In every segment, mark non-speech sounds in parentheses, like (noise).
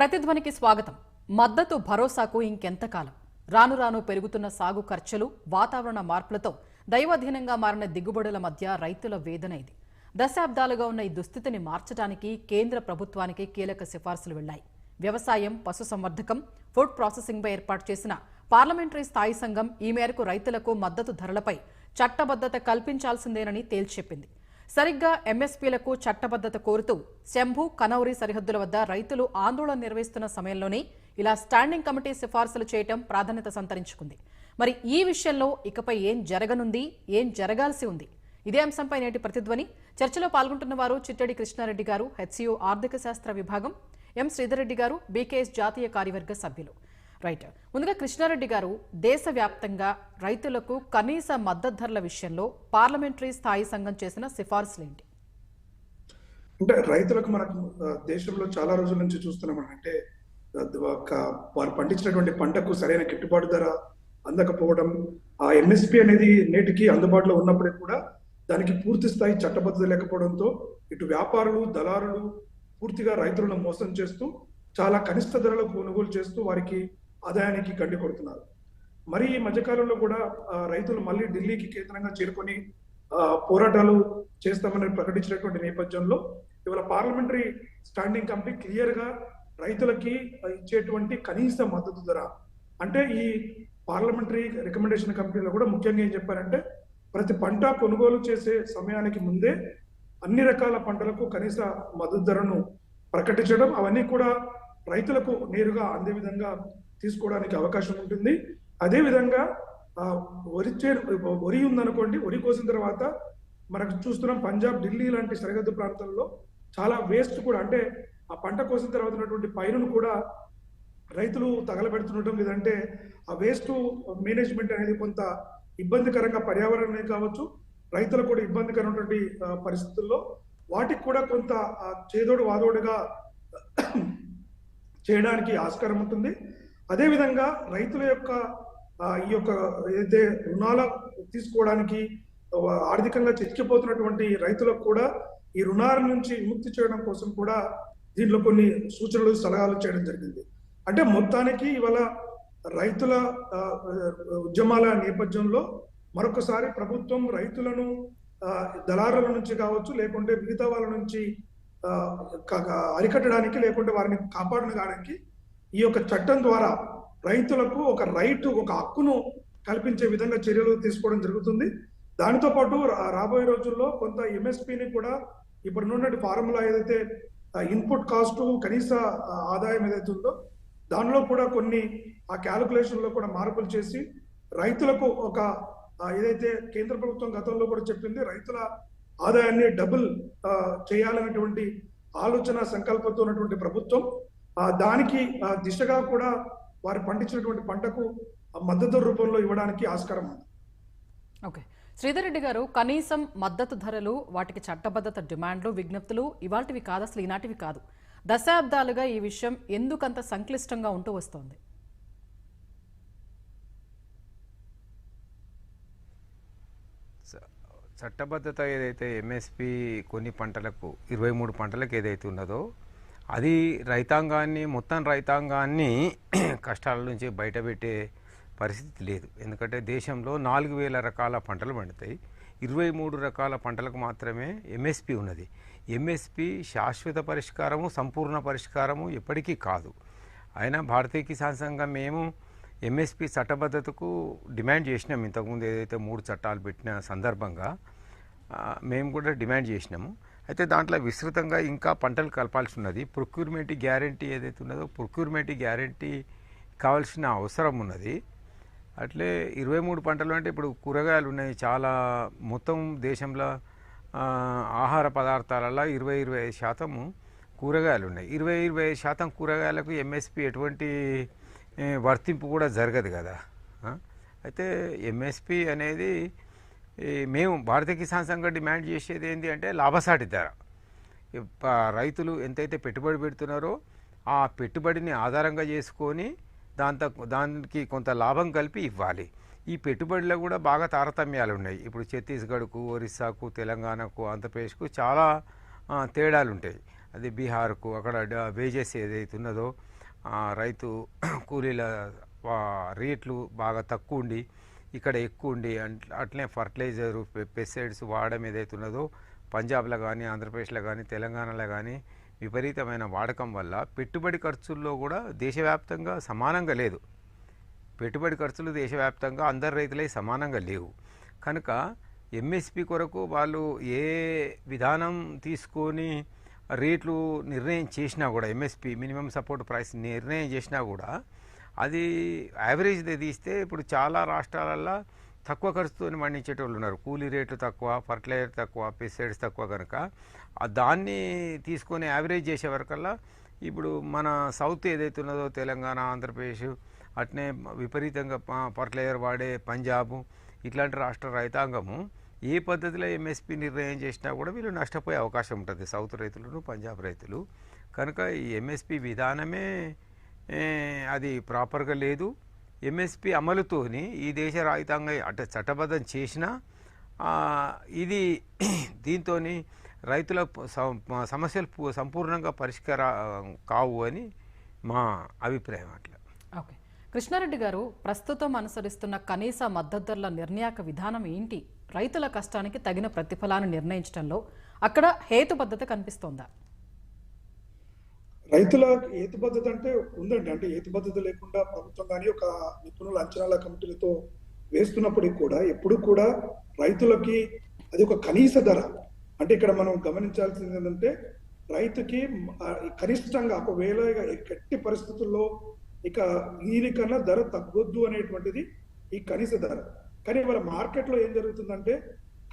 ప్రతిధ్వనికి స్వాగతం. మద్దతు భరోసాకు ఇంకెంతకాలం? రాను రాను పెరుగుతున్న సాగు ఖర్చులు వాతావరణ మార్పులతో దైవాధీనంగా మారిన దిగుబడుల మధ్య రైతుల వేదన ఇది. దశాబ్దాలుగా ఉన్న ఈ దుస్థితిని మార్చడానికి కేంద్ర ప్రభుత్వానికి కీలక సిఫార్సులు వెళ్ళాయి వ్యవసాయం పశుసంవర్ధకం ఫుడ్ ప్రాసెసింగ్పై ఏర్పాటు చేసిన పార్లమెంటరీ స్థాయి సంఘం ఈ మేరకు రైతులకు మద్దతు ధరలపై చట్టబద్దత కల్పించాల్సిందేనని తేల్చెప్పింది సరిగ్గా ఎంఎస్పీలకు చట్టబద్దత కోరుతూ శంభు కనౌరి సరిహద్దుల వద్ద రైతులు ఆందోళన నిర్వహిస్తున్న సమయంలోనే ఇలా స్టాండింగ్ కమిటీ సిఫార్సులు చేయటం ప్రాధాన్యత సంతరించుకుంది. మరి ఈ విషయంలో ఇకపై ఏం జరగనుంది? ఏం జరగాల్సి ఉంది? ఇదే అంశంపై నేటి ప్రతిధ్వని. చర్చలో పాల్గొంటున్న వారు చిట్టడి కృష్ణారెడ్డి గారు హెచ్సియు ఆర్థిక శాస్త్ర విభాగం ఎం శ్రీధర్రెడ్డి గారు బీకేఎస్ జాతీయ కార్యవర్గ సభ్యులు. రైట్. ముందుగా కృష్ణారెడ్డి గారు దేశవ్యాప్తంగా రైతులకు కనీస మద్దతు ధరల విషయంలో పార్లమెంటరీ స్థాయి సంఘం చేసిన సిఫార్సులు ఏంటి అంటే రైతులకు మనకు దేశంలో చాలా రోజుల నుంచి చూస్తున్నాం అంటే వారు పండించినటువంటి పంటకు సరైన గిట్టుబాటు ధర అందకపోవడం ఆ ఎంఎస్పి అనేది నేటికి అందుబాటులో ఉన్నప్పటికీ కూడా దానికి పూర్తి స్థాయి చట్టబద్ధత లేకపోవడంతో ఇటు వ్యాపారులు దళారులు పూర్తిగా రైతులను మోసం చేస్తూ చాలా కనిష్ట ధరలకు కొనుగోలు చేస్తూ వారికి ఆదాయానికి గడ్డి కొడుతున్నారు. మరి ఈ మధ్యకాలంలో కూడా రైతులు మళ్ళీ ఢిల్లీకి కేంద్రంగా చేరుకొని పోరాటాలు చేస్తామని ప్రకటించినటువంటి నేపథ్యంలో ఇవాళ పార్లమెంటరీ స్టాండింగ్ కమిటీ క్లియర్గా రైతులకి ఇచ్చేటువంటి కనీస మద్దతు ధర. అంటే ఈ పార్లమెంటరీ రికమెండేషన్ కమిటీలో కూడా ముఖ్యంగా ఏం చెప్పారంటే ప్రతి పంట కొనుగోలు చేసే సమయానికి ముందే అన్ని రకాల పంటలకు కనీస మద్దతు ధరను ప్రకటించడం అవన్నీ కూడా రైతులకు నేరుగా అందే విధంగా తీసుకోవడానికి అవకాశం ఉంటుంది. అదేవిధంగా ఆ, వరి చే వరి ఉందనుకోండి వరి కోసిన తర్వాత మనకు చూస్తున్నాం పంజాబ్ ఢిల్లీ లాంటి సరిహద్దు ప్రాంతాల్లో చాలా వేస్ట్ కూడా. అంటే ఆ పంట కోసిన తర్వాత ఉన్నటువంటి పైరును కూడా రైతులు తగలబెడుతుండటం లేదంటే ఆ వేస్ట్ మేనేజ్మెంట్ అనేది కొంత ఇబ్బందికరంగా పర్యావరణమే కావచ్చు. రైతులకు కూడా ఇబ్బందికరమైనటువంటి పరిస్థితుల్లో వాటికి కూడా కొంత చేదోడు వాదోడుగా (clears throat) చేయడానికి ఆస్కారం ఉంటుంది. అదేవిధంగా రైతుల యొక్క ఈ యొక్క ఏదైతే రుణాలు తీసుకోవడానికి ఆర్థికంగా చిక్కిపోతున్నటువంటి రైతులకు కూడా ఈ రుణాల నుంచి విముక్తి చేయడం కోసం కూడా దీంట్లో కొన్ని సూచనలు సలహాలు చేయడం జరిగింది. అంటే మొత్తానికి ఇవాళ రైతుల ఉద్యమాల నేపథ్యంలో మరొకసారి ప్రభుత్వం రైతులను దళారుల నుంచి కావచ్చు లేకుంటే మిగతా వాళ్ళ నుంచి అరికట్టడానికి లేకుంటే వారిని కాపాడడానికి ఈ యొక్క చట్టం ద్వారా రైతులకు ఒక రైట్ ఒక హక్కును కల్పించే విధంగా చర్యలు తీసుకోవడం జరుగుతుంది. దానితో పాటు రాబోయే రోజుల్లో కొంత ఎంఎస్పిని కూడా ఇప్పుడు ఉన్నటువంటి ఫార్ములా ఏదైతే ఇన్పుట్ కాస్ట్ కనీస ఆదాయం ఏదైతే ఉందో దానిలో కూడా కొన్ని ఆ క్యాలిక్యులేషన్లో కూడా మార్పులు చేసి రైతులకు ఒక ఏదైతే కేంద్ర ప్రభుత్వం గతంలో కూడా చెప్పింది రైతుల ఆదాయాన్ని డబుల్ చేయాలనేటువంటి ఆలోచన సంకల్పంతో ఉన్నటువంటి ప్రభుత్వం దానికి దిశగా కూడా వారు పండించినటువంటి పంటకు మద్దతు రూపంలో ఇవ్వడానికి ఆస్కారం ఉంది. ఓకే. శ్రీధర్ రెడ్డి గారు కనీసం మద్దతు ధరలు వాటికి చట్టబద్ధత డిమాండ్లు విజ్ఞప్తులు ఇవాటివి కాదు అసలు ఈనాటివి కాదు. దశాబ్దాలుగా ఈ విషయం ఎందుకంత సంక్లిష్టంగా ఉంటూ వస్తోంది? చట్టబద్ధత ఏదైతే ఎంఎస్పి కొన్ని పంటలకు ఇరవై మూడు పంటలకు ఏదైతే ఉన్నదో అది రైతాంగాన్ని మొత్తం రైతాంగాన్ని (clears throat) కష్టాల నుంచి బయటపెట్టే పరిస్థితి లేదు. ఎందుకంటే దేశంలో నాలుగు వేల రకాల పంటలు పండుతాయి. ఇరవై మూడు రకాల పంటలకు మాత్రమే ఎంఎస్పి ఉన్నది. ఎంఎస్పి శాశ్వత పరిష్కారము సంపూర్ణ పరిష్కారము ఎప్పటికీ కాదు. అయినా భారతీయ కిసాన్ సంఘం మేము ఎంఎస్పి చట్టబద్ధతకు డిమాండ్ చేసినాం. ఇంతకుముందు ఏదైతే మూడు చట్టాలు పెట్టిన సందర్భంగా మేము కూడా డిమాండ్ చేసినాము. అయితే దాంట్లో విస్తృతంగా ఇంకా పంటలు కలపాల్సి ఉన్నది ప్రొక్యూర్మెంట్ గ్యారంటీ ఏదైతే ఉన్నదో ప్రొక్యూర్మెంట్ గ్యారంటీ కావాల్సిన అవసరం ఉన్నది. అట్లే ఇరవై మూడు పంటలు అంటే ఇప్పుడు కూరగాయలు ఉన్నాయి. చాలా మొత్తం దేశంలో ఆహార పదార్థాలలో ఇరవై ఇరవై ఐదు శాతము కూరగాయలు ఉన్నాయి. ఇరవై ఇరవై ఐదు శాతం కూరగాయలకు ఎంఎస్పి ఎటువంటి వర్తింపు కూడా జరగదు కదా. అయితే ఎంఎస్పి అనేది మేము భారతీయ కిసాన్ సంఘం డిమాండ్ చేసేది ఏంటి అంటే లాభసాటి ధర రైతులు ఎంతైతే పెట్టుబడి పెడుతున్నారో ఆ పెట్టుబడిని ఆధారంగా చేసుకొని దాంతో దానికి కొంత లాభం కలిపి ఇవ్వాలి. ఈ పెట్టుబడిలో కూడా బాగా తారతమ్యాలు ఉన్నాయి. ఇప్పుడు ఛత్తీస్గఢ్కు ఒరిస్సాకు తెలంగాణకు ఆంధ్రప్రదేశ్కు చాలా తేడాలు ఉంటాయి అది బీహార్కు అక్కడ వేజెస్ ఏదైతే ఉన్నదో రైతు (coughs) కూలీల రేట్లు బాగా తక్కువ ఉండి ఇక్కడ ఎక్కువ ఉండి అట్లనే ఫర్టిలైజర్ పెస్టిసైడ్స్ వాడడం ఏదైతే ఉన్నదో పంజాబ్లో కానీ ఆంధ్రప్రదేశ్లో కానీ తెలంగాణలో కానీ విపరీతమైన వాడకం వల్ల పెట్టుబడి ఖర్చుల్లో కూడా దేశవ్యాప్తంగా సమానంగా లేదు. పెట్టుబడి ఖర్చులు దేశవ్యాప్తంగా అందరు రైతులై సమానంగా లేవు. కనుక ఎంఎస్పి కొరకు వాళ్ళు ఏ విధానం తీసుకొని రేట్లు నిర్ణయం చేసినా కూడా ఎంఎస్పి మినిమం సపోర్ట్ ప్రైస్ నిర్ణయం చేసినా కూడా అది యావరేజ్ది తీస్తే ఇప్పుడు చాలా రాష్ట్రాలల్లో తక్కువ ఖర్చుతో పండించేటోళ్ళు ఉన్నారు. కూలీ రేట్లు తక్కువ ఫర్టిలైజర్ తక్కువ పెస్టిసైడ్స్ తక్కువ కనుక దాన్ని తీసుకొని యావరేజ్ చేసే వరకల్లా ఇప్పుడు మన సౌత్ ఏదైతే ఉన్నదో తెలంగాణ ఆంధ్రప్రదేశ్ అట్నే విపరీతంగా ఫర్టిలైజర్ వాడే పంజాబ్ ఇట్లాంటి రాష్ట్ర రైతాంగము ఏ పద్ధతిలో ఎంఎస్పి నిర్ణయం చేసినా కూడా వీళ్ళు నష్టపోయే అవకాశం ఉంటుంది. సౌత్ రైతులను పంజాబ్ రైతులు. కనుక ఈ ఎంఎస్పి విధానమే అది ప్రాపర్గా లేదు. ఎంఎస్పి అమలుతోని ఈ దేశ రైతాంగం అట చట్టబద్ధం చేసినా ఇది (clears throat) దీంతో రైతుల సమస్యలు సంపూర్ణంగా పరిష్కార కావు అని మా అభిప్రాయం అట్లా. ఓకే. కృష్ణారెడ్డి గారు ప్రస్తుతం అనుసరిస్తున్న కనీస మద్దతు ధరల నిర్ణయాక విధానం ఏంటి? రైతుల కష్టానికి తగిన ప్రతిఫలాన్ని నిర్ణయించడంలో అక్కడ హేతుబద్ధత కనిపిస్తోందా? రైతుల ఏతుబద్ధత అంటే ఉందండి. అంటే ఏతుబద్ధత లేకుండా ప్రభుత్వం కానీ ఒక నిపుణుల అంచనాల కమిటీలతో వేస్తున్నప్పటికి కూడా ఎప్పుడు కూడా రైతులకి అది ఒక కనీస ధర. అంటే ఇక్కడ మనం గమనించాల్సింది ఏంటంటే రైతుకి కనిష్టంగా ఒకవేళ ఇక ఎట్టి పరిస్థితుల్లో ఇక దీనికన్నా ధర తగ్గొద్దు అనేటువంటిది ఈ కనీస ధర. కానీ ఇవాళ మార్కెట్లో ఏం జరుగుతుందంటే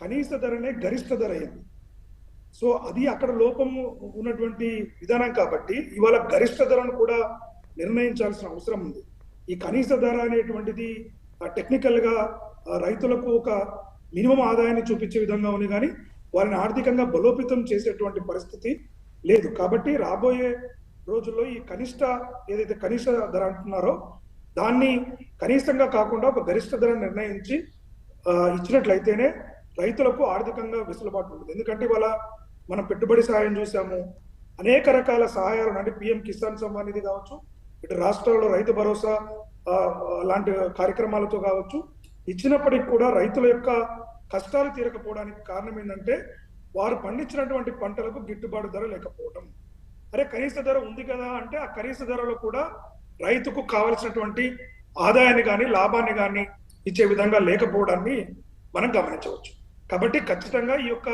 కనీస ధరనే గరిష్ట ధర అయింది. సో అది అక్కడ లోపము ఉన్నటువంటి విధానం కాబట్టి ఇవాళ గరిష్ట ధరను కూడా నిర్ణయించాల్సిన అవసరం ఉంది. ఈ కనీస ధర అనేటువంటిది టెక్నికల్గా రైతులకు ఒక మినిమం ఆదాయాన్ని చూపించే విధంగా ఉంది కానీ వారిని ఆర్థికంగా బలోపేతం చేసేటువంటి పరిస్థితి లేదు. కాబట్టి రాబోయే రోజుల్లో ఈ కనిష్ట ఏదైతే కనిష్ట ధర అంటున్నారో దాన్ని కనీసంగా కాకుండా ఒక గరిష్ట ధర నిర్ణయించి ఇచ్చినట్లయితేనే రైతులకు ఆర్థికంగా వెసులుబాటు ఉంటుంది. ఎందుకంటే ఇవాళ మనం పెట్టుబడి సహాయం చూసాము అనేక రకాల సహాయాలు అంటే పిఎం కిసాన్ సమ్మాన్ నిధి కావచ్చు ఇటు రాష్ట్రాల్లో రైతు భరోసా లాంటి కార్యక్రమాలతో కావచ్చు ఇచ్చినప్పటికీ కూడా రైతుల యొక్క కష్టాలు తీరకపోవడానికి కారణం ఏంటంటే వారు పండించినటువంటి పంటలకు గిట్టుబాటు ధర లేకపోవడం అరే కనీస ధర ఉంది కదా అంటే ఆ కనీస ధరలో కూడా రైతుకు కావలసినటువంటి ఆదాయాన్ని కానీ లాభాన్ని కానీ ఇచ్చే విధంగా లేకపోవడాన్ని మనం గమనించవచ్చు. కాబట్టి ఖచ్చితంగా ఈ యొక్క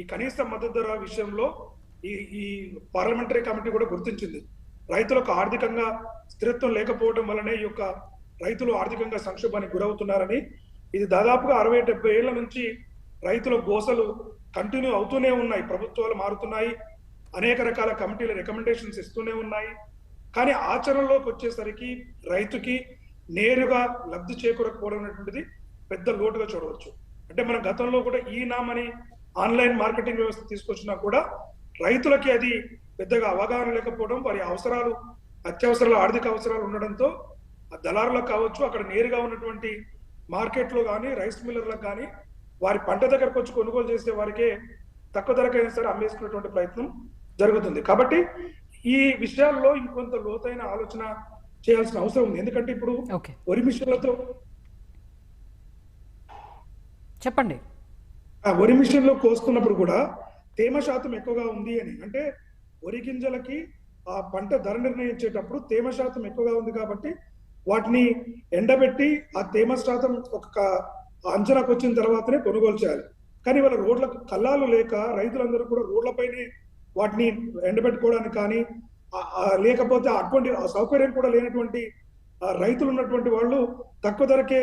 ఈ కనీస మద్దతు ధర విషయంలో ఈ ఈ పార్లమెంటరీ కమిటీ కూడా గుర్తించింది. రైతులకు ఆర్థికంగా స్థిరత్వం లేకపోవడం వలనే ఈ యొక్క రైతులు ఆర్థికంగా సంక్షోభానికి గురవుతున్నారని ఇది దాదాపుగా అరవై డెబ్బై ఏళ్ళ నుంచి రైతుల గోసలు కంటిన్యూ అవుతూనే ఉన్నాయి. ప్రభుత్వాలు మారుతున్నాయి. అనేక రకాల కమిటీల రికమెండేషన్స్ ఇస్తూనే ఉన్నాయి. కానీ ఆచరణలోకి వచ్చేసరికి రైతుకి నేరుగా లబ్ధి చేకూరకపోవడం అనేటువంటిది పెద్ద లోటుగా చూడవచ్చు. అంటే మనం గతంలో కూడా ఈ నామని ఆన్లైన్ మార్కెటింగ్ వ్యవస్థ తీసుకొచ్చినా కూడా రైతులకి అది పెద్దగా అవగాహన లేకపోవడం వారి అవసరాలు అత్యవసరాలు ఆర్థిక అవసరాలు ఉండడంతో ఆ దళారులకు కావచ్చు అక్కడ నేరుగా ఉన్నటువంటి మార్కెట్లో కానీ రైస్ మిల్లర్లకు కానీ వారి పంట దగ్గరకు వచ్చి కొనుగోలు చేసే వారికే తక్కువ ధరకైనా సరే అమ్మేసుకునేటువంటి ప్రయత్నం జరుగుతుంది. కాబట్టి ఈ విషయాల్లో ఇంకొంత లోతైన ఆలోచన చేయాల్సిన అవసరం ఉంది. ఎందుకంటే ఇప్పుడు వరి మిషన్లతో చెప్పండి. ఆ వరి మిషన్లో కోస్తున్నప్పుడు కూడా తేమ శాతం ఎక్కువగా ఉంది అని. అంటే వరి గింజలకి ఆ పంట ధర నిర్ణయించేటప్పుడు తేమ శాతం ఎక్కువగా ఉంది కాబట్టి వాటిని ఎండబెట్టి ఆ తేమ శాతం ఒక అంచనాకు వచ్చిన తర్వాతనే కొనుగోలు చేయాలి. కానీ వాళ్ళ రోడ్లకు కల్లాలు లేక రైతులందరూ కూడా రోడ్లపైనే వాటిని ఎండబెట్టుకోవడానికి కానీ లేకపోతే అటువంటి సౌకర్యం కూడా లేనటువంటి రైతులు ఉన్నటువంటి వాళ్ళు తక్కువ ధరకే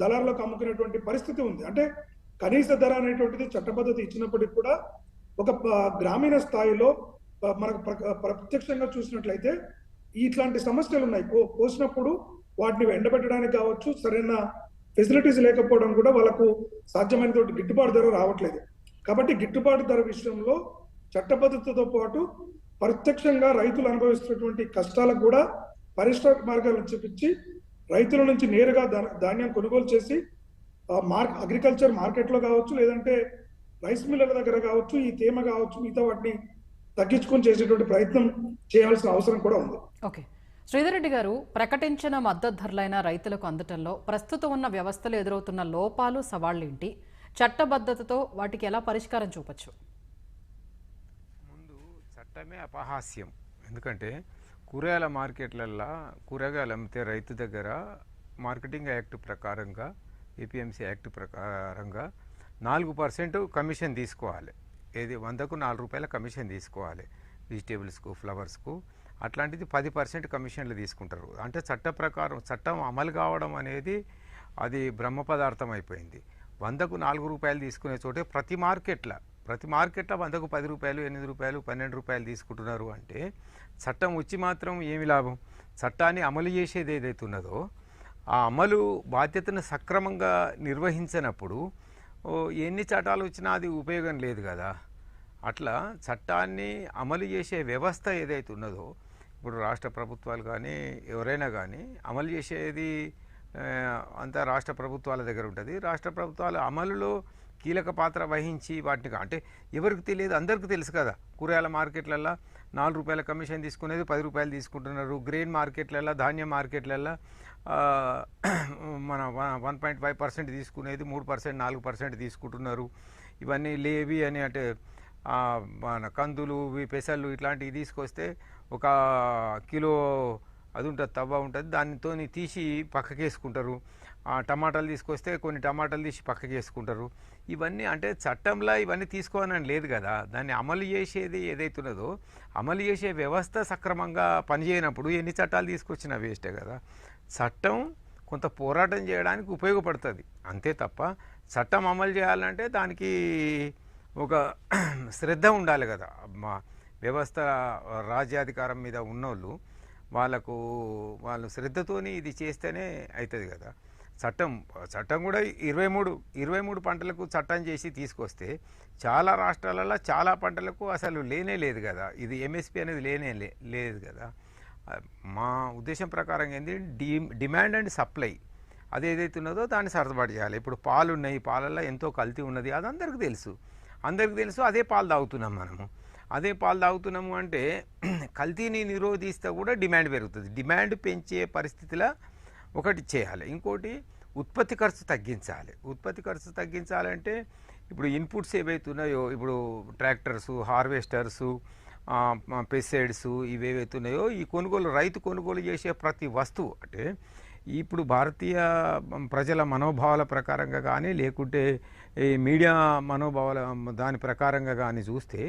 దళారులకు అమ్ముకునేటువంటి పరిస్థితి ఉంది. అంటే కనీస ధర అనేటువంటిది చట్టబద్ధత ఇచ్చినప్పటికీ కూడా ఒక గ్రామీణ స్థాయిలో మనకు ప్ర- ప్రత్యక్షంగా చూసినట్లయితే ఇట్లాంటి సమస్యలు ఉన్నాయి. కో- కోసినప్పుడు వాటిని ఎండబెట్టడానికి కావచ్చు సరైన ఫెసిలిటీస్ లేకపోవడం కూడా వాళ్ళకు సాధ్యమైనంత గిట్టుబాటు ధర రావట్లేదు. కాబట్టి గిట్టుబాటు ధర విషయంలో చట్టబద్ధతతో పాటు ప్రత్యక్షంగా రైతులు అనుభవిస్తున్నటువంటి కష్టాలకు కూడా పరిష్కార మార్గాలను చూపించి రైతుల నుంచి నేరుగా ధాన్యం కొనుగోలు చేసి మార్క్ అగ్రికల్చర్ మార్కెట్లో కావచ్చు లేదంటే రైస్ మిల్లర్ దగ్గర కావచ్చు ఈ తేమ కావచ్చు మిగతా వాటిని తగ్గించుకొని చేసేటువంటి ప్రయత్నం చేయాల్సిన అవసరం కూడా ఉంది. ఓకే. శ్రీధర్ రెడ్డి గారు ప్రకటించిన మద్దతు ధరలైన రైతులకు అందటంలో ప్రస్తుతం ఉన్న వ్యవస్థలో ఎదురవుతున్న లోపాలు సవాళ్ళేంటి చట్టబద్ధతతో వాటికి ఎలా పరిష్కారం చూపొచ్చు? ముందు చట్టమే అపహాస్యం. ఎందుకంటే కూరగాయల మార్కెట్లల్లో కూరగాయలు అమ్మితే రైతు దగ్గర మార్కెటింగ్ యాక్ట్ ప్రకారంగా ఏపీఎంసీ యాక్ట్ ప్రకారంగా నాలుగు పర్సెంట్ కమిషన్ తీసుకోవాలి. ఏది వందకు నాలుగు రూపాయల కమిషన్ తీసుకోవాలి. వెజిటేబుల్స్కు ఫ్లవర్స్కు అట్లాంటిది పది పర్సెంట్ కమిషన్లు తీసుకుంటారు. అంటే చట్ట ప్రకారం చట్టం అమలు కావడం అనేది అది బ్రహ్మ పదార్థం అయిపోయింది. వందకు నాలుగు రూపాయలు తీసుకునే చోటే ప్రతి మార్కెట్లో ప్రతి మార్కెట్లో వందకు పది రూపాయలు ఎనిమిది రూపాయలు పన్నెండు రూపాయలు తీసుకుంటున్నారు అంటే చట్టం వచ్చి మాత్రం ఏమి లాభం? చట్టాన్ని అమలు చేసేది ఏదైతే ఉన్నదో ఆ అమలు బాధ్యతను సక్రమంగా నిర్వహించినప్పుడు ఓ, ఎన్ని చట్టాలు వచ్చినా అది ఉపయోగం లేదు కదా. అట్లా చట్టాన్ని అమలు చేసే వ్యవస్థ ఏదైతే ఉన్నదో ఇప్పుడు రాష్ట్ర ప్రభుత్వాలు కానీ ఎవరైనా కానీ అమలు చేసేది అంతా రాష్ట్ర ప్రభుత్వాల దగ్గర ఉంటుంది. రాష్ట్ర ప్రభుత్వాలు అమలులో కీలక పాత్ర వహించి వాటిని అంటే ఎవరికి తెలియదు అందరికీ తెలుసు కదా. కూరగాయల మార్కెట్లల్లో నాలుగు రూపాయల కమిషన్ తీసుకునేది పది రూపాయలు తీసుకుంటున్నారు. గ్రెయిన్ మార్కెట్లలో ధాన్యం మార్కెట్లలో మన వన్ పాయింట్ ఫైవ్ పర్సెంట్ తీసుకునేది మూడు పర్సెంట్ నాలుగు పర్సెంట్ తీసుకుంటున్నారు. ఇవన్నీ లేవి అని అంటే మన కందులు పెసలు ఇట్లాంటివి తీసుకొస్తే ఒక కిలో అది ఉంటుంది తవ్వ ఉంటుంది. దానితో తీసి పక్కకేసుకుంటారు. ఆ, టమాటాలు తీసుకొస్తే కొన్ని టమాటాలు తీసి పక్కకేసుకుంటారు. ఇవన్నీ అంటే చట్టంలో ఇవన్నీ తీసుకోవాలని లేదు కదా. దాన్ని అమలు చేసేది ఏదైతే ఉన్నదో అమలు చేసే వ్యవస్థ సక్రమంగా పనిచేయనప్పుడు ఎన్ని చట్టాలు తీసుకొచ్చినా వేస్టే కదా. చట్టం కొంత పోరాటం చేయడానికి ఉపయోగపడుతుంది. అంతే తప్ప చట్టం అమలు చేయాలంటే దానికి ఒక శ్రద్ధ ఉండాలి కదా. మా వ్యవస్థ రాజ్యాధికారం మీద ఉన్నోళ్ళు వాళ్ళకు వాళ్ళు శ్రద్ధతోని ఇది చేస్తేనే అవుతుంది కదా. చట్టం చట్టం కూడా ఇరవై మూడు ఇరవై మూడు పంటలకు చట్టం చేసి తీసుకొస్తే చాలా రాష్ట్రాలలో చాలా పంటలకు అసలు లేనే లేదు కదా. ఇది ఎంఎస్పి అనేది లేనే లే- లేదు కదా. మా ఉద్దేశం ప్రకారం ఏంటి డి డిమాండ్ అండ్ సప్లై. అది ఏదైతే ఉన్నదో దాన్ని సర్దుబాటు చేయాలి. ఇప్పుడు పాలు ఉన్నాయి పాలల్లో ఎంతో కల్తీ ఉన్నది అది అందరికీ తెలుసు. అందరికీ తెలుసు అదే పాలు తాగుతున్నాం మనము. అదే పాలు తాగుతున్నాము అంటే (clears throat) కల్తీని నిరోధిస్తే కూడా డిమాండ్ పెరుగుతుంది. డిమాండ్ పెంచే పరిస్థితిలో ఒకటి చేయాలి. ఇంకోటి ఉత్పత్తి ఖర్చు తగ్గించాలి. ఉత్పత్తి ఖర్చు తగ్గించాలంటే ఇప్పుడు ఇన్పుట్స్ ఏవైతే ఉన్నాయో ఇప్పుడు ట్రాక్టర్స్ హార్వెస్టర్సు పెస్టిసైడ్స్ ఇవేవైతే ఉన్నాయో ఈ కొనుగోలు రైతు కొనుగోలు చేసే ప్రతి వస్తువు అంటే ఇప్పుడు భారతీయ ప్రజల మనోభావాల ప్రకారంగా కానీ లేకుంటే ఈ మీడియా మనోభావాల దాని ప్రకారంగా కానీ చూస్తే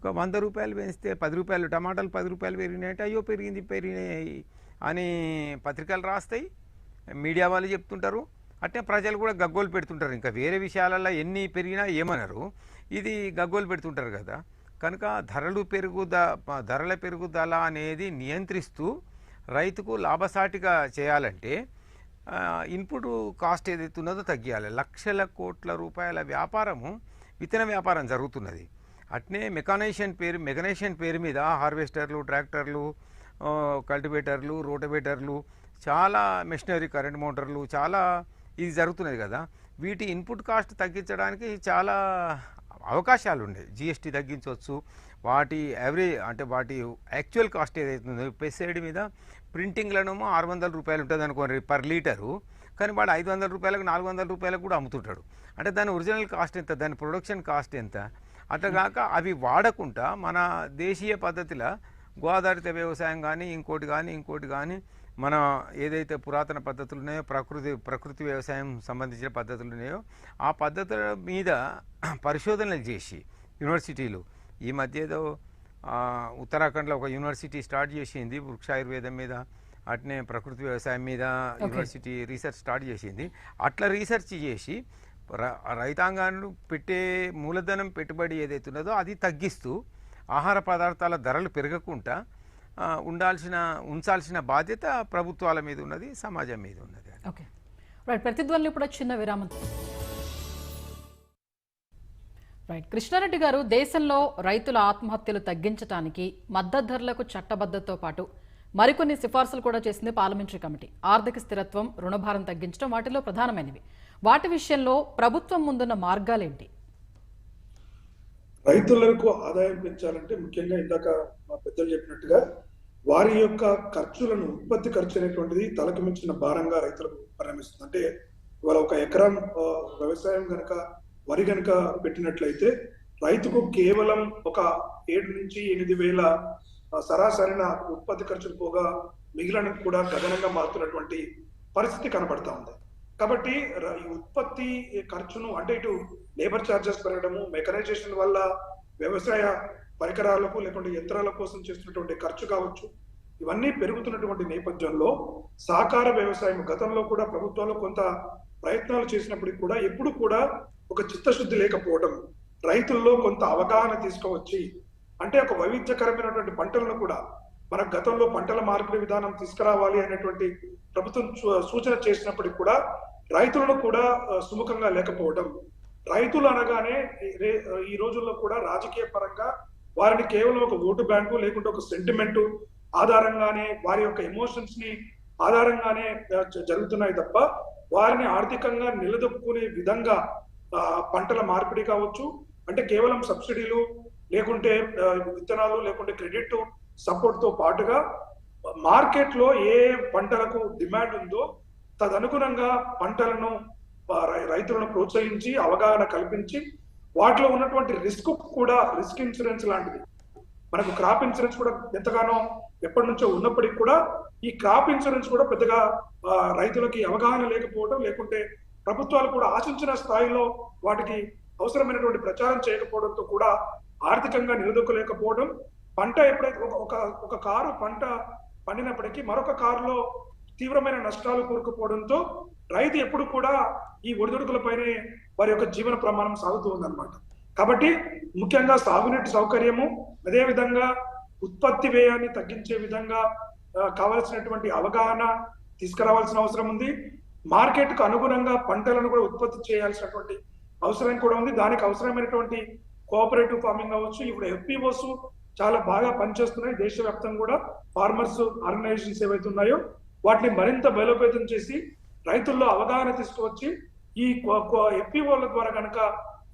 ఒక వంద రూపాయలు పెంచితే పది రూపాయలు టమాటాలు పది రూపాయలు పెరిగినాయంటే అయ్యో పెరిగింది పెరిగినాయి అని పత్రికలు రాస్తాయి. మీడియా వాళ్ళు చెప్తుంటారు. అట్నే ప్రజలు కూడా గగ్గోలు పెడుతుంటారు. ఇంకా వేరే విషయాలలో ఎన్ని పెరిగినా ఏమనరు. ఇది గగ్గోలు పెడుతుంటారు కదా. కనుక ధరలు పెరుగుద ధరల పెరుగుదల అనేది నియంత్రిస్తూ రైతుకు లాభసాటిగా చేయాలంటే ఇన్పుట్ కాస్ట్ ఏదైతే ఉన్నదో తగ్గియాలి. లక్షల కోట్ల రూపాయల వ్యాపారము విత్తన వ్యాపారం జరుగుతున్నది. అట్నే మెకానైజేషన్ పేరు మెకనైజేషన్ పేరు మీద హార్వెస్టర్లు ట్రాక్టర్లు కల్టివేటర్లు రోటవేటర్లు చాలా మెషినరీ కరెంట్ మోటార్లు చాలా ఇది జరుగుతున్నది కదా. వీటి ఇన్పుట్ కాస్ట్ తగ్గించడానికి చాలా అవకాశాలు ఉన్నాయి. జిఎస్టీ తగ్గించవచ్చు. వాటి యావరేజ్ అంటే వాటి యాక్చువల్ కాస్ట్ ఏదైతే పెసైడ్ మీద ప్రింటింగ్లనేమో ఆరు వందల రూపాయలు ఉంటుంది అనుకోండి పర్ లీటరు. కానీ వాడు ఐదు వందల రూపాయలకు నాలుగు వందల రూపాయలకు కూడా అమ్ముతుంటాడు. అంటే దాని ఒరిజినల్ కాస్ట్ ఎంత? దాని ప్రొడక్షన్ కాస్ట్ ఎంత? కాక అవి వాడకుండా మన దేశీయ పద్ధతిలో గోదావరిత వ్యవసాయం కానీ ఇంకోటి కానీ ఇంకోటి కానీ మన ఏదైతే పురాతన పద్ధతులు ఉన్నాయో ప్రకృతి ప్రకృతి వ్యవసాయం సంబంధించిన పద్ధతులు ఉన్నాయో ఆ పద్ధతుల మీద (clears throat) పరిశోధనలు చేసి యూనివర్సిటీలు ఈ మధ్య ఏదో ఉత్తరాఖండ్లో ఒక యూనివర్సిటీ స్టార్ట్ చేసింది వృక్షాయుర్వేదం మీద అట్నే ప్రకృతి వ్యవసాయం మీద యూనివర్సిటీ రీసెర్చ్ స్టార్ట్ చేసింది. అట్లా రీసెర్చ్ చేసి రైతాంగాన్ని పెట్టే మూలధనం పెట్టుబడి ఏదైతే ఉన్నదో అది తగ్గిస్తూ ఆహార పదార్థాల ధరలు పెరగకుండా ఉండాల్సిన ఉంచాల్సిన బాధ్యత ప్రభుత్వాల మీద ఉన్నది సమాజం మీద ఉన్నది ఓకే. రైట్ ప్రతిధ్వనులు ఇప్పుడు చిన్న విరామం. రైట్ కృష్ణారెడ్డి గారు దేశంలో రైతుల ఆత్మహత్యలు తగ్గించడానికి మద్దతు ధరలకు చట్టబద్ధతతో పాటు మరికొన్ని సిఫార్సులు కూడా చేసింది పార్లమెంటరీ కమిటీ. ఆర్థిక స్థిరత్వం రుణభారం తగ్గించడం వాటిలో ప్రధానమైనవి. వాటి విషయంలో ప్రభుత్వం ముందున్న మార్గాలేంటి? రైతులకు ఆదాయం పెంచాలంటే ముఖ్యంగా ఇందాక మా పెద్దలు చెప్పినట్టుగా వారి యొక్క ఖర్చులను ఉత్పత్తి ఖర్చు అనేటువంటిది తలకు మించిన భారంగా రైతులకు పరిణమిస్తుంది. అంటే ఇవాళ ఒక ఎకరం వ్యవసాయం కనుక వరి కనుక పెట్టినట్లయితే రైతుకు కేవలం ఒక ఏడు నుంచి ఎనిమిది వేల సరాసరిన ఉత్పత్తి ఖర్చులు పోగా మిగిలిన కూడా గగనంగా మారుతున్నటువంటి పరిస్థితి కనబడతా ఉంది. కాబట్టి ఈ ఉత్పత్తి ఖర్చును అంటే ఇటు లేబర్ ఛార్జెస్ పెరగడము మెకనైజేషన్ వల్ల వ్యవసాయ పరికరాలకు లేకుంటే యంత్రాల కోసం చేస్తున్నటువంటి ఖర్చు కావచ్చు ఇవన్నీ పెరుగుతున్నటువంటి నేపథ్యంలో సహకార వ్యవసాయం గతంలో కూడా ప్రభుత్వాలు కొంత ప్రయత్నాలు చేసినప్పటికీ కూడా ఎప్పుడు కూడా ఒక చిత్తశుద్ధి లేకపోవడం రైతుల్లో కొంత అవగాహన తీసుకువచ్చి అంటే ఒక వైవిధ్యకరమైనటువంటి పంటలను కూడా మన గతంలో పంటల మార్పిడి విధానం తీసుకురావాలి అనేటువంటి ప్రభుత్వం సూచన చేసినప్పటికీ కూడా రైతులను కూడా సుముఖంగా లేకపోవడం. రైతులు అనగానే ఈ- రోజుల్లో కూడా రాజకీయ పరంగా వారిని కేవలం ఒక ఓటు బ్యాంకు లేకుంటే ఒక సెంటిమెంట్ ఆధారంగానే వారి యొక్క ఎమోషన్స్ని ఆధారంగానే జరుగుతున్నాయి తప్ప వారిని ఆర్థికంగా నిలదొక్కునే విధంగా పంటల మార్పిడి కావచ్చు అంటే కేవలం సబ్సిడీలు లేకుంటే విత్తనాలు లేకుంటే క్రెడిట్ సపోర్ట్తో పాటుగా మార్కెట్లో ఏ పంటలకు డిమాండ్ ఉందో తదనుగుణంగా పంటలను రై- రైతులను ప్రోత్సహించి అవగాహన కల్పించి వాటిలో ఉన్నటువంటి రిస్క్ కూడా రిస్క్ ఇన్సూరెన్స్ లాంటిది. మనకు క్రాప్ ఇన్సూరెన్స్ కూడా ఎంతగానో ఎప్పటి నుంచో ఉన్నప్పటికీ కూడా ఈ క్రాప్ ఇన్సూరెన్స్ కూడా పెద్దగా రైతులకి అవగాహన లేకపోవడం లేకుంటే ప్రభుత్వాలు కూడా ఆశించిన స్థాయిలో వాటికి అవసరమైనటువంటి ప్రచారం చేయకపోవడంతో కూడా ఆర్థికంగా నిలదొక్కలేకపోవడం. పంట ఎప్పుడైతే ఒక ఒక ఒక కారు పంట పండినప్పటికీ మరొక కారులో తీవ్రమైన నష్టాలు కోరుకుపోవడంతో రైతు ఎప్పుడు కూడా ఈ ఒడిదుడుకులపైనే వారి యొక్క జీవన ప్రమాణం సాగుతూ ఉందన్నమాట. కాబట్టి ముఖ్యంగా సాగునీటి సౌకర్యము అదేవిధంగా ఉత్పత్తి వ్యయాన్ని తగ్గించే విధంగా కావలసినటువంటి అవగాహన తీసుకురావాల్సిన అవసరం ఉంది. మార్కెట్కు అనుగుణంగా పంటలను కూడా ఉత్పత్తి చేయాల్సినటువంటి అవసరం కూడా ఉంది. దానికి అవసరమైనటువంటి కోఆపరేటివ్ ఫార్మింగ్ అవ్వచ్చు ఇప్పుడు ఎఫ్పిఓస్ చాలా బాగా పనిచేస్తున్నాయి. దేశవ్యాప్తంగా కూడా ఫార్మర్స్ ఆర్గనైజేషన్స్ ఏవైతే ఉన్నాయో వాటిని మరింత బలోపేతం చేసి రైతుల్లో అవగాహన తీసుకువచ్చి ఈ ఎఫ్పిఓల ద్వారా కనుక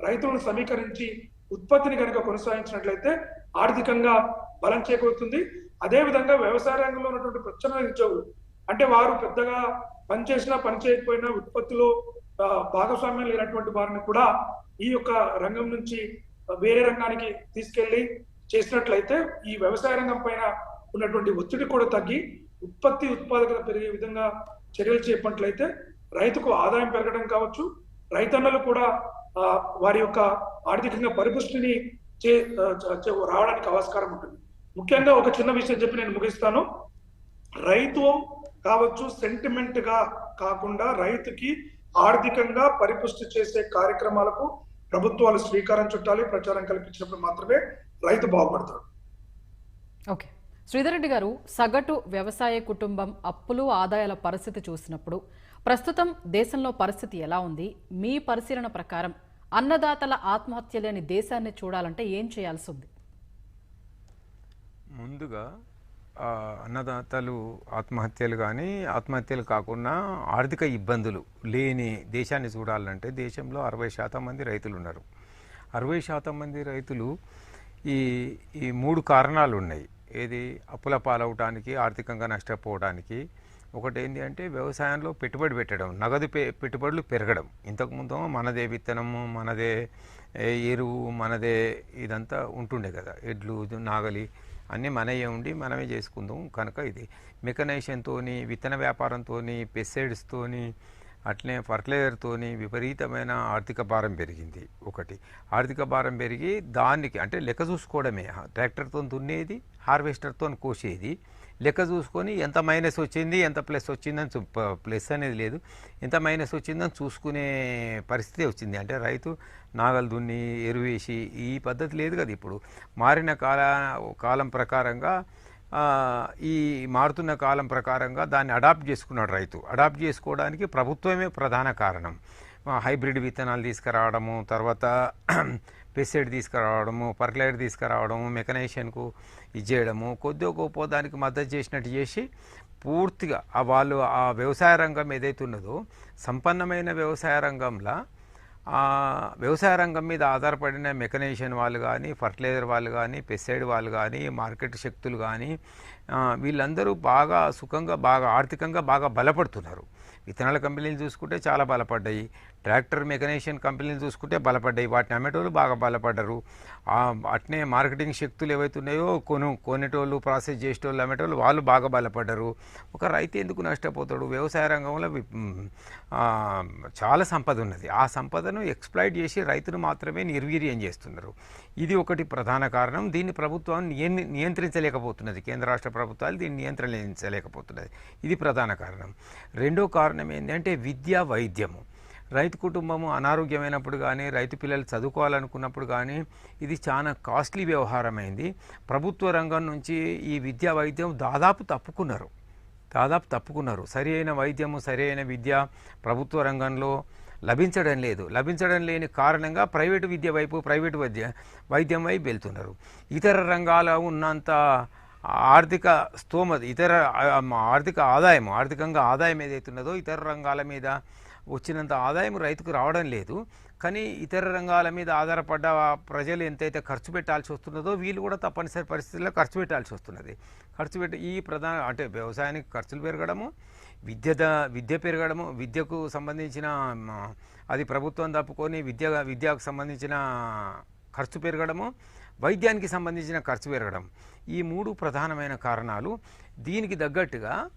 రైతులను సమీకరించి ఉత్పత్తిని కనుక కొనసాగించినట్లయితే ఆర్థికంగా బలం చేకూరుతుంది. అదే విధంగా వ్యవసాయ రంగంలో ఉన్నటువంటి ప్రచురణ నిరుద్యోగులు అంటే వారు పెద్దగా పనిచేసినా పని చేయకపోయినా ఉత్పత్తిలో భాగస్వామ్యం లేనటువంటి వారిని కూడా ఈ యొక్క రంగం నుంచి వేరే రంగానికి తీసుకెళ్ళి చేసినట్లయితే ఈ వ్యవసాయ రంగం పైన ఉన్నటువంటి ఒత్తిడి కూడా తగ్గి ఉత్పత్తి ఉత్పాదకత పెరిగే విధంగా చర్యలు చేపట్లయితే రైతుకు ఆదాయం పెరగడం కావచ్చు. రైతన్నలు కూడా ఆ, వారి యొక్క ఆర్థికంగా పరిపుష్టిని చే రావడానికి ఆస్కారం ఉంటుంది. ముఖ్యంగా ఒక చిన్న విషయం చెప్పి నేను ముగిస్తాను. రైతు కావచ్చు సెంటిమెంట్గా కాకుండా రైతుకి ఆర్థికంగా పరిపుష్టి చేసే కార్యక్రమాలకు ప్రభుత్వాలు శ్రీకారం చుట్టాలి ప్రచారం కల్పించినప్పుడు మాత్రమే రైతు బాగుపడతాడు. ఓకే. శ్రీధరెడ్డి గారు సగటు వ్యవసాయ కుటుంబం అప్పులు ఆదాయాల పరిస్థితి చూసినప్పుడు ప్రస్తుతం దేశంలో పరిస్థితి ఎలా ఉంది? మీ పరిశీలన ప్రకారం అన్నదాతల ఆత్మహత్య లేని దేశాన్ని చూడాలంటే ఏం చేయాల్సి ఉంది? ముందుగా అన్నదాతలు ఆత్మహత్యలు కానీ ఆత్మహత్యలు కాకుండా ఆర్థిక ఇబ్బందులు లేని దేశాన్ని చూడాలంటే దేశంలో అరవై శాతం మంది రైతులు ఉన్నారు అరవై శాతం మంది రైతులు ఈ ఈ మూడు కారణాలు ఉన్నాయి ఏది అప్పుల పాలవటానికి ఆర్థికంగా నష్టపోవడానికి ఒకటి ఏంటి అంటే వ్యవసాయంలో పెట్టుబడి పెట్టడం నగదు పె పెట్టుబడులు పెరగడం. ఇంతకుముందు మనదే విత్తనము మనదే ఎరువు మనదే ఇదంతా ఉంటుండే కదా. ఎడ్లు నాగలి అన్నీ మనయే ఉండి మనమే చేసుకుందాం కనుక ఇది. మెకనైజేషన్తో విత్తన వ్యాపారంతోని పెస్టిసైడ్స్తో అట్లనే ఫర్టిలైజర్తోని విపరీతమైన ఆర్థిక భారం పెరిగింది ఒకటి. ఆర్థిక భారం పెరిగి దానికి అంటే లెక్క చూసుకోవడమే. ట్రాక్టర్తో దున్నేది హార్వెస్టర్తో కోసేది. లెక్క చూసుకొని ఎంత మైనస్ వచ్చింది ఎంత ప్లస్ వచ్చిందని చూ- ప్లస్ అనేది లేదు. ఎంత మైనస్ వచ్చిందని చూసుకునే పరిస్థితి వచ్చింది. అంటే రైతు నాగలు దున్ని ఎరువేసి ఈ పద్ధతి లేదు కదా ఇప్పుడు. మారిన కాల కాలం ప్రకారంగా ఈ మారుతున్న కాలం ప్రకారంగా దాన్ని అడాప్ట్ చేసుకున్నాడు రైతు. అడాప్ట్ చేసుకోవడానికి ప్రభుత్వమే ప్రధాన కారణం. హైబ్రిడ్ విత్తనాలు తీసుకురావడము తర్వాత పెస్టిసైడ్ తీసుకురావడము ఫర్టిలైజర్ తీసుకురావడము మెకనైజేషన్కు ఇచ్చేయడము కొద్దిగా గొప్ప దానికి మద్దతు చేసినట్టు చేసి పూర్తిగా ఆ వాళ్ళు ఆ వ్యవసాయ రంగం ఏదైతే ఉన్నదో సంపన్నమైన వ్యవసాయ రంగంలో ఆ, వ్యవసాయ రంగం మీద ఆధారపడిన మెకనైజేషన్ వాళ్ళు కానీ ఫర్టిలైజర్ వాళ్ళు కానీ పెసైడ్ వాళ్ళు కానీ మార్కెట్ శక్తులు కానీ వీళ్ళందరూ బాగా సుఖంగా బాగా ఆర్థికంగా బాగా బలపడుతున్నారు. విత్తనాల కంపెనీలు చూసుకుంటే చాలా బలపడ్డాయి. ట్రాక్టర్ మెకనైజేషన్ కంపెనీలు చూసుకుంటే బలపడ్డాయి. వాటిని అమ్మేటోళ్ళు బాగా బలపడ్డారు. అట్నే మార్కెటింగ్ శక్తులు ఏవైతే ఉన్నాయో కొను కొనేటోళ్ళు ప్రాసెస్ చేసేటోళ్ళు అమ్మేటోళ్ళు వాళ్ళు బాగా బలపడ్డారు. ఒక రైతు ఎందుకు నష్టపోతాడు? వ్యవసాయ రంగంలో చాలా సంపద ఉన్నది. ఆ సంపదను ఎక్స్ప్లాయిట్ చేసి రైతును మాత్రమే నిర్వీర్యం చేస్తున్నారు. ఇది ఒకటి ప్రధాన కారణం. దీన్ని ప్రభుత్వం నియంత్రించలేకపోతున్నది. కేంద్ర రాష్ట్ర ప్రభుత్వాలు దీన్ని నియంత్రించలేకపోతున్నది. ఇది ప్రధాన కారణం. రెండో కారణం ఏంటంటే విద్య వైద్యము. రైతు కుటుంబము అనారోగ్యమైనప్పుడు కానీ రైతు పిల్లలు చదువుకోవాలనుకున్నప్పుడు కానీ ఇది చాలా కాస్ట్లీ వ్యవహారమైంది. ప్రభుత్వ రంగం నుంచి ఈ విద్యా వైద్యం దాదాపు తప్పుకున్నారు. దాదాపు తప్పుకున్నారు. సరి అయిన వైద్యము సరి అయిన విద్య ప్రభుత్వ రంగంలో లభించడం లేదు. లభించడం లేని కారణంగా ప్రైవేటు విద్య వైపు ప్రైవేటు వైద్య వైద్యం వైపు వెళ్తున్నారు. ఇతర రంగాల ఉన్నంత ఆర్థిక స్తోమత ఇతర ఆర్థిక ఆదాయం ఆర్థికంగా ఆదాయం ఏదైతే ఉన్నదో ఇతర రంగాల మీద వచ్చినంత ఆదాయం రైతుకు రావడం లేదు. కానీ ఇతర రంగాల మీద ఆధారపడ్డ ప్రజలు ఎంతైతే ఖర్చు పెట్టాల్సి వస్తున్నదో వీళ్ళు కూడా తప్పనిసరి పరిస్థితుల్లో ఖర్చు పెట్టాల్సి వస్తున్నది. ఖర్చు పెట్టి ఈ ప్రధాన అంటే వ్యవసాయానికి ఖర్చులు పెరగడము విద్య ద- విద్య పెరగడము విద్యకు సంబంధించిన అది ప్రభుత్వం తప్పుకొని విద్య విద్యకు సంబంధించిన ఖర్చు పెరగడము వైద్యానికి సంబంధించిన ఖర్చు పెరగడం ఈ మూడు ప్రధానమైన కారణాలు. దీనికి తగ్గట్టుగా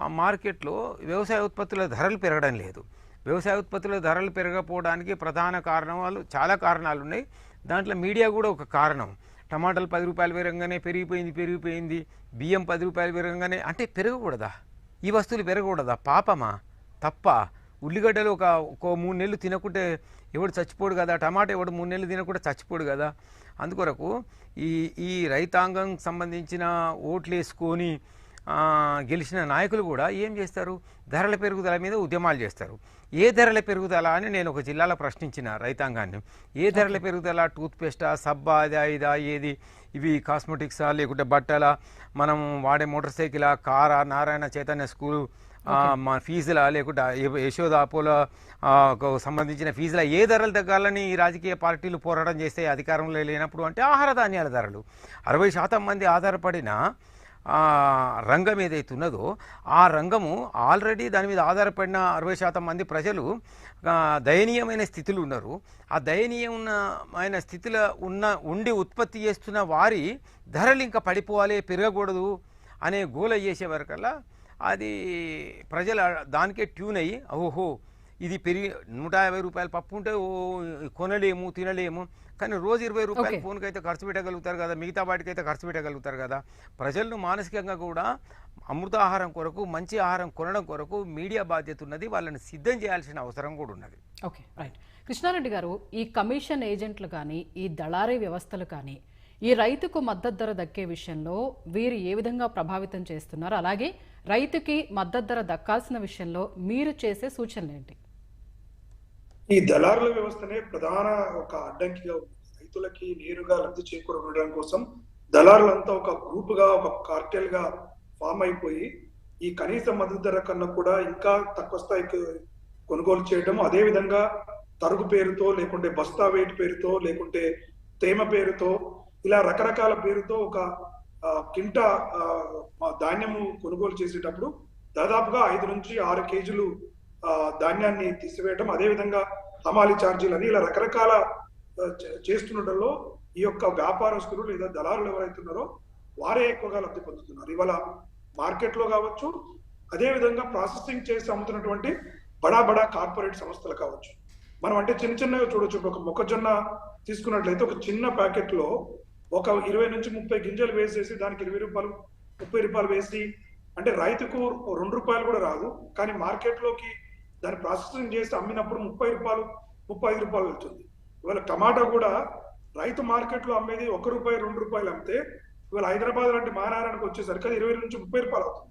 ఆ మార్కెట్లో వ్యవసాయ ఉత్పత్తుల ధరలు పెరగడం లేదు. వ్యవసాయ ఉత్పత్తుల ధరలు పెరగకపోవడానికి ప్రధాన కారణాలు చాలా కారణాలు ఉన్నాయి దాంట్లో మీడియా కూడా ఒక కారణం. టమాటాలు పది రూపాయలు పెరగంగానే పెరిగిపోయింది పెరిగిపోయింది. బియ్యం పది రూపాయలు పెరగగానే అంటే పెరగకూడదా? ఈ వస్తువులు పెరగకూడదా? పాపమా? తప్ప. ఉల్లిగడ్డలు ఒక ఒక మూడు నెలలు తినకుంటే ఎవడు చచ్చిపోడు కదా? టమాటా ఎవడు మూడు నెలలు తినకుండా చచ్చిపోడు కదా? అందుకొరకు ఈ ఈ రైతాంగం సంబంధించిన ఓట్లు వేసుకొని గెలిచిన నాయకులు కూడా ఏం చేస్తారు? ధరల పెరుగుదల మీద ఉద్యమాలు చేస్తారు. ఏ ధరల పెరుగుదల అని నేను ఒక జిల్లాలో ప్రశ్నించిన రైతాంగాన్ని. ఏ ధరల పెరుగుదల? టూత్పేస్టా సబ్బా అదా ఇదా ఏది? ఇవి కాస్మెటిక్సా లేకుంటే బట్టల? మనం వాడే మోటార్ సైకిలా కారా నారాయణ చైతన్య స్కూల్ మా ఫీజులా లేకుంటే యశో- యశోద అపోలో సంబంధించిన ఫీజుల ఏ ధరలు తగ్గాలని ఈ రాజకీయ పార్టీలు పోరాటం చేస్తే అధికారంలో లేనప్పుడు అంటే ఆహార ధాన్యాల ధరలు. అరవై శాతం మంది ఆధారపడిన రంగం ఏదైతే ఉన్నదో ఆ రంగము ఆల్రెడీ దాని మీద ఆధారపడిన అరవై శాతం మంది ప్రజలు దయనీయమైన స్థితులు ఉన్నారు. ఆ దయనీయమైన స్థితిలో ఉన్న ఉండి ఉత్పత్తి చేస్తున్న వారి ధరలు ఇంకా పడిపోవాలి పెరగకూడదు అనే గోల చేసే వరకల్లా అది ప్రజలు దానికే ట్యూన్ అయ్యి ఓహో ఇది పెరిగి నూట యాభై రూపాయల పప్పు ఉంటే ఓ కొనలేము తినలేము కానీ రోజు ఇరవై రూపాయలు. ఫోన్కి అయితే ఖర్చు పెట్టగలుగుతారు కదా మిగతా వాటికి అయితే ఖర్చు పెట్టగలుగుతారు కదా. ప్రజలను మానసికంగా కూడా అమృతాహారం కొరకు మంచి ఆహారం కొనడం కొరకు మీడియా బాధ్యత ఉన్నది వాళ్ళని సిద్ధం చేయాల్సిన అవసరం కూడా ఉన్నది. Okay right. కృష్ణారెడ్డి గారు ఈ కమిషన్ ఏజెంట్లు కానీ ఈ దళారీ వ్యవస్థలు కానీ ఈ రైతుకు మద్దతు ధర దక్కే విషయంలో వీరు ఏ విధంగా ప్రభావితం చేస్తున్నారు? అలాగే రైతుకి మద్దతు ధర దక్కాల్సిన విషయంలో మీరు చేసే సూచనలు ఏంటి ఈ దళారుల వ్యవస్థనే ప్రధాన ఒక అడ్డంకిగా ఉంది. రైతులకి నేరుగా లబ్ధి చేకూరడం కోసం దళారులంతా ఒక గ్రూప్గా ఒక కార్టెల్గా ఫామ్ అయిపోయి ఈ కనీస మద్దతు ధర కన్నా కూడా ఇంకా తక్కువ స్థాయికి కొనుగోలు చేయడం అదే విధంగా తరుగు పేరుతో లేకుంటే బస్తా వెయిట్ పేరుతో లేకుంటే తేమ పేరుతో ఇలా రకరకాల పేరుతో ఒక కింట మా ధాన్యము కొనుగోలు చేసేటప్పుడు దాదాపుగా ఐదు నుంచి ఆరు కేజీలు ధాన్యాన్ని తీసివేయడం అదేవిధంగా హమాలి ఛార్జీలు అని ఇలా రకరకాల చేస్తుండటంలో ఈ యొక్క వ్యాపారస్తులు లేదా దళారులు ఎవరైతే ఉన్నారో వారే ఎక్కువగా లబ్ధి పొందుతున్నారు. ఇవాళ మార్కెట్లో కావచ్చు అదేవిధంగా ప్రాసెసింగ్ చేసి అమ్ముతున్నటువంటి బడా బడా కార్పొరేట్ సంస్థలు కావచ్చు. మనం అంటే చిన్న చిన్నగా చూడొచ్చు. ఇప్పుడు ఒక మొక్కజొన్న తీసుకున్నట్లయితే ఒక చిన్న ప్యాకెట్లో ఒక ఇరవై నుంచి ముప్పై గింజలు వేసేసి దానికి ఇరవై రూపాయలు ముప్పై రూపాయలు వేసి అంటే రైతుకు రెండు రూపాయలు కూడా రాదు. కానీ మార్కెట్లోకి దాన్ని ప్రాసెసింగ్ చేసి అమ్మినప్పుడు ముప్పై రూపాయలు ముప్పై ఐదు రూపాయలు వెళ్తుంది. ఇవాళ టమాటా కూడా రైతు మార్కెట్లో అమ్మేది ఒక రూపాయి రెండు రూపాయలు అమ్మితే ఇవాళ హైదరాబాద్ లాంటి మహానగరానికి వచ్చేసరికి అది ఇరవై నుంచి ముప్పై రూపాయలు అవుతుంది.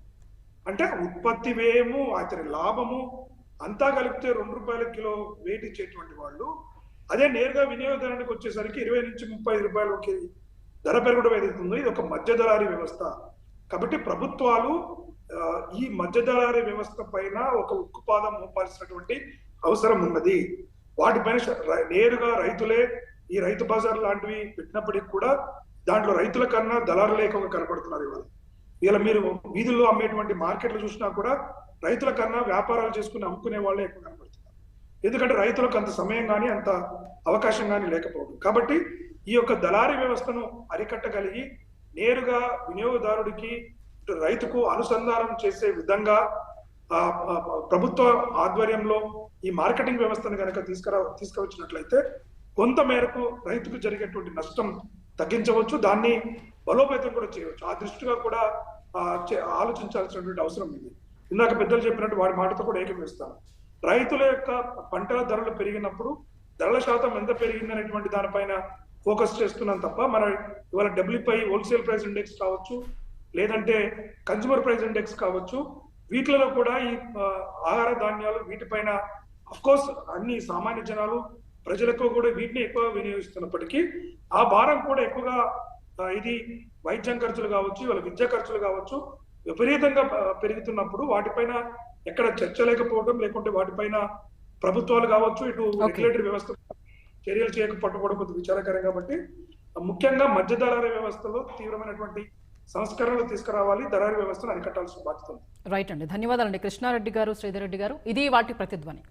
అంటే ఉత్పత్తి వ్యయము అతని లాభము అంతా కలిపితే రెండు రూపాయల కిలో వెయిట్ ఇచ్చేటువంటి వాళ్ళు అదే నేరుగా వినియోగదారునికి వచ్చేసరికి ఇరవై నుంచి ముప్పై ఐదు ఒకే ధర పెరగడం ఏదైతుందో ఇది ఒక మధ్య దళారీ వ్యవస్థ. కాబట్టి ప్రభుత్వాలు ఈ మధ్య దళారీ వ్యవస్థ పైన ఒక ఉక్కుపాదం మోపాల్సినటువంటి అవసరం ఉన్నది. వాటిపైన నేరుగా రైతులే ఈ రైతు బజార్ లాంటివి పెట్టినప్పటికీ కూడా దాంట్లో రైతుల కన్నా దళారులే ఎక్కువగా కనపడుతున్నారు ఇవాళ. ఇలా మీరు వీధుల్లో అమ్మేటువంటి మార్కెట్లు చూసినా కూడా రైతుల కన్నా వ్యాపారాలు చేసుకుని అమ్ముకునే వాళ్ళే ఎక్కువ కనపడుతున్నారు. ఎందుకంటే రైతులకు అంత సమయం కానీ అంత అవకాశం కానీ లేకపోవడం. కాబట్టి ఈ యొక్క దళారీ వ్యవస్థను అరికట్టగలిగి నేరుగా వినియోగదారుడికి రైతుకు అనుసంధానం చేసే విధంగా ప్రభుత్వ ఆధ్వర్యంలో ఈ మార్కెటింగ్ వ్యవస్థను కనుక తీసుకురా తీసుకువచ్చినట్లయితే కొంత మేరకు రైతుకు జరిగేటువంటి నష్టం తగ్గించవచ్చు. దాన్ని బలోపేతం కూడా చేయవచ్చు. ఆ దృష్టిగా కూడా చే- ఆలోచించాల్సినటువంటి అవసరం ఉంది. ఇందాక పెద్దలు చెప్పినట్టు వాడి మాటతో కూడా ఏకీపిస్తాను రైతుల యొక్క పంటల ధరలు పెరిగినప్పుడు ధరల శాతం ఎంత పెరిగింది అనేటువంటి దానిపైన ఫోకస్ చేస్తున్నాం తప్ప మన ఇవాళ డబ్ల్యూపై హోల్సేల్ ప్రైస్ ఇండెక్స్ కావచ్చు లేదంటే కన్జ్యూమర్ ప్రైస్ ఇండెక్స్ కావచ్చు వీటిలలో కూడా ఈ ఆహార ధాన్యాలు వీటిపైన అఫ్ కోర్స్ అన్ని సామాన్య జనాలు ప్రజలకు కూడా వీటిని ఎక్కువ వినియోగిస్తున్నప్పటికీ ఆ భారం కూడా ఎక్కువగా ఇది వైద్యం ఖర్చులు కావచ్చు వాళ్ళ విద్యా ఖర్చులు కావచ్చు విపరీతంగా పెరుగుతున్నప్పుడు వాటిపైన ఎక్కడ చర్చ లేకపోవడం లేకుంటే వాటిపైన ప్రభుత్వాలు కావచ్చు ఇటు. రెగ్యులేటరీ వ్యవస్థ చర్యలు చేయకపోవడం కొద్దిగా విచారకరం కాబట్టి ముఖ్యంగా మధ్య వ్యవస్థలో తీవ్రమైనటువంటి సంస్కరణలు తీసుకురావాలి దళారీ వ్యవస్థను అరికట్టాల్సిన బాధ్యత ఉంది. రైట్ అండి. ధన్యవాదాలండి. కృష్ణారెడ్డి గారు శ్రీధర్ రెడ్డి గారు. ఇది వాటి ప్రతిధ్వని.